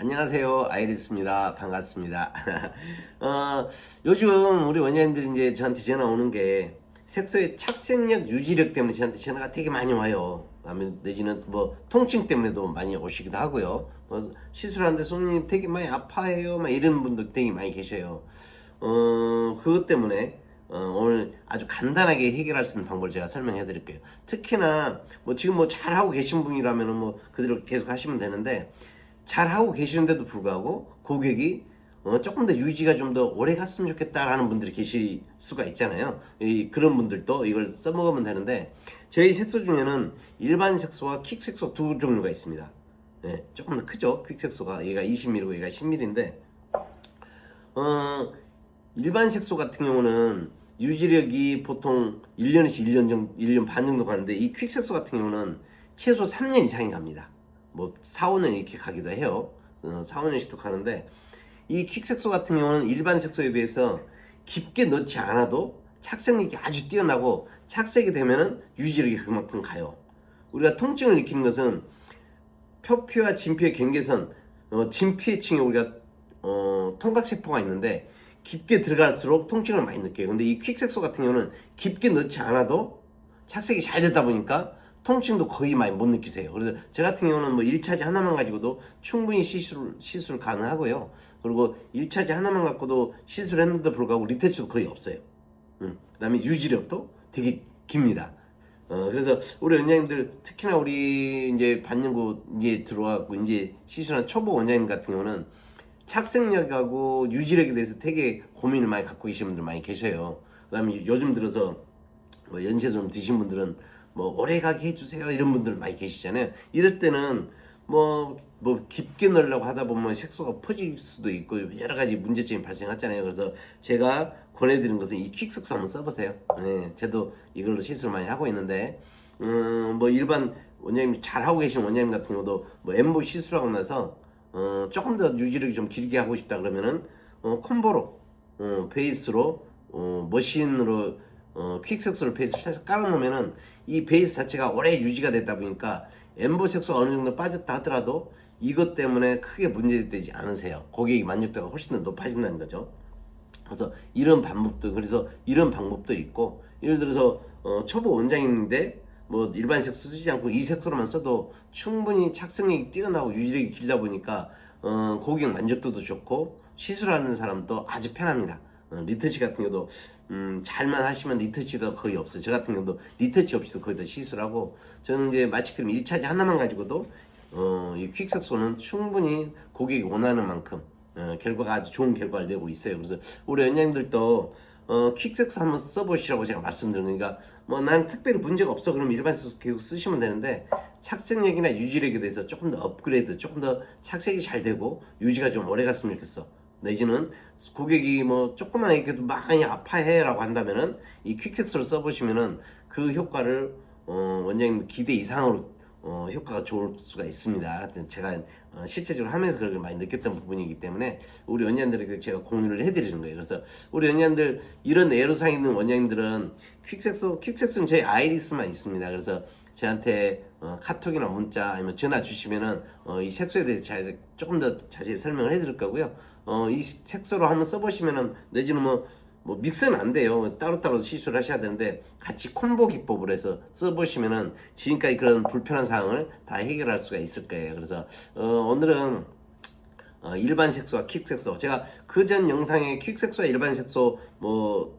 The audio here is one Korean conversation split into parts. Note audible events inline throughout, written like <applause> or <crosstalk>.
안녕하세요. 아이리스입니다. 반갑습니다. <laughs> 어, 요즘 우리 원장님들이 이제 저한테 전화 오는 게 색소의 착색력, 유지력 때문에 저한테 전화가 되게 많이 와요. 내지는 뭐 통증 때문에도 많이 오시기도 하고요. 뭐 시술하는데 손님 되게 많이 아파해요. 막 이런 분들 되게 많이 계셔요. 어, 그것 때문에 어, 오늘 아주 간단하게 해결할 수 있는 방법을 제가 설명해 드릴게요. 특히나 뭐 지금 뭐 잘하고 계신 분이라면 뭐 그대로 계속 하시면 되는데 잘 하고 계시는데도 불구하고 고객이 어, 조금 더 유지가 좀 더 오래 갔으면 좋겠다라는 분들이 계실 수가 있잖아요. 이, 그런 분들도 이걸 써먹으면 되는데 저희 색소 중에는 일반 색소와 킥 색소 두 종류가 있습니다. 예, 조금 더 크죠. 퀵 색소가 얘가 20mm고 얘가 10mm인데 어, 일반 색소 같은 경우는 유지력이 보통 1년에서 1년 정도, 1년 반 정도 가는데 이 퀵 색소 같은 경우는 최소 3년 이상이 갑니다. 뭐 4, 5년 이렇게 가기도 해요. 어, 4, 5년씩도 가는데 이 퀵 색소 같은 경우는 일반 색소에 비해서 깊게 넣지 않아도 착색력이 아주 뛰어나고 착색이 되면은 유지력이 그만큼 가요. 우리가 통증을 느끼는 것은 표피와 진피의 경계선, 어, 진피층에 우리가 어, 통각세포가 있는데 깊게 들어갈수록 통증을 많이 느껴요. 근데 이 퀵색소 같은 경우는 깊게 넣지 않아도 착색이 잘 되다 보니까 통증도 거의 많이 못 느끼세요. 그래서 저 같은 경우는 뭐 1차지 하나만 가지고도 충분히 시술, 시술 가능하고요. 그리고 1차지 하나만 갖고도 시술했는데도 불구하고 리터치도 거의 없어요. 음, 그 다음에 유지력도 되게 깁니다. 어, 그래서 우리 원장님들 특히나 우리 이제 반년고 이제 들어와갖고 이제 시술한 초보 원장님 같은 경우는 착색력하고 유지력에 대해서 되게 고민을 많이 갖고 계신 분들 많이 계셔요. 그 다음에 요즘 들어서 뭐 연세 좀 드신 분들은 뭐 오래 가게 해주세요 이런 분들 많이 계시잖아요. 이럴 때는 뭐, 뭐 깊게 넣으려고 하다 보면 색소가 퍼질 수도 있고 여러 가지 문제점이 발생하잖아요. 그래서 제가 권해드리는 것은 이 퀵색소 한번 써보세요. 네, 저도 이걸로 시술 많이 하고 있는데, 음, 뭐 일반 원장님 잘 하고 계신 원장님 같은 경우도 뭐 엠보 시술하고 나서 어, 조금 더 유지력이 좀 길게 하고 싶다 그러면은 어, 콤보로 어, 베이스로 어, 머신으로 어, 퀵색소를 베이스를 살짝 깔아놓으면은 이 베이스 자체가 오래 유지가 됐다 보니까 엠보 색소가 어느 정도 빠졌다 하더라도 이것 때문에 크게 문제되지 않으세요. 고객이 만족도가 훨씬 더 높아진다는 거죠. 그래서 이런 방법도 그래서 이런 방법도 있고 예를 들어서 어, 초보 원장인데 뭐 일반 색소 쓰지 않고 이 색소로만 써도 충분히 착색력이 뛰어나고 유지력이 길다 보니까 어, 고객 만족도도 좋고 시술하는 사람도 아주 편합니다. 어, 리터치 같은 경우도 음, 잘만 하시면 리터치도 거의 없어요. 저 같은 경우도 리터치 없이도 거의 다 시술하고 저는 이제 마취 크림 1차지 하나만 가지고도 어, 이 퀵색소는 충분히 고객이 원하는 만큼 어, 결과가 아주 좋은 결과를 내고 있어요. 그래서 우리 원장님들도 어, 퀵색소 한번 써보시라고 제가 말씀드리니까 뭐 난 특별히 문제가 없어 그러면 일반 색소 계속 쓰시면 되는데 착색력이나 유지력에 대해서 조금 더 업그레이드, 조금 더 착색이 잘 되고 유지가 좀 오래 갔으면 좋겠어. 내지는 고객이 뭐 조금만 이렇게도 많이 아파해라고 한다면은 이 퀵색소를 써보시면은 그 효과를 어, 원장님 기대 이상으로 어, 효과가 좋을 수가 있습니다. 제가 어, 실제적으로 하면서 그걸 많이 느꼈던 부분이기 때문에 우리 원장님들에게 제가 공유를 해드리는 거예요. 그래서 우리 원장님들 이런 애로사항 있는 원장님들은 퀵색소, 퀵색소는 저희 아이리스만 있습니다. 그래서 저한테 어, 카톡이나 문자 아니면 전화 주시면은 어, 이 색소에 대해서 잘, 조금 더 자세히 설명을 해드릴 거고요. 어, 이 색소로 한번 써보시면은 내지는 뭐, 뭐 믹스는 안 돼요. 따로따로 시술을 하셔야 되는데 같이 콤보 기법으로 해서 써보시면은 지금까지 그런 불편한 사항을 다 해결할 수가 있을 거예요. 그래서 어, 오늘은 어, 일반 색소와 킥 색소 제가 그 전 영상에 킥 색소와 일반 색소 뭐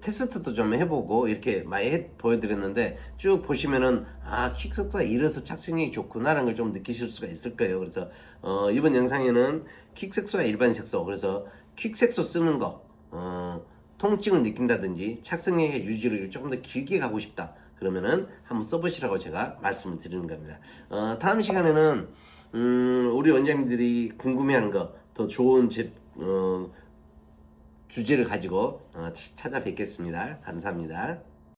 테스트도 좀 해보고 이렇게 많이 해, 보여드렸는데 쭉 보시면은 아 킥색소가 이래서 착색력이 좋구나라는 걸 좀 느끼실 수가 있을 거예요. 그래서 어, 이번 영상에는 킥색소와 일반 색소 그래서 킥색소 쓰는 거 어, 통증을 느낀다든지 착색력의 유지를 조금 더 길게 가고 싶다 그러면은 한번 써보시라고 제가 말씀을 드리는 겁니다. 어, 다음 시간에는 음, 우리 원장님들이 궁금해하는 거 더 좋은 제, 어, 주제를 가지고 어, 찾아뵙겠습니다. 감사합니다.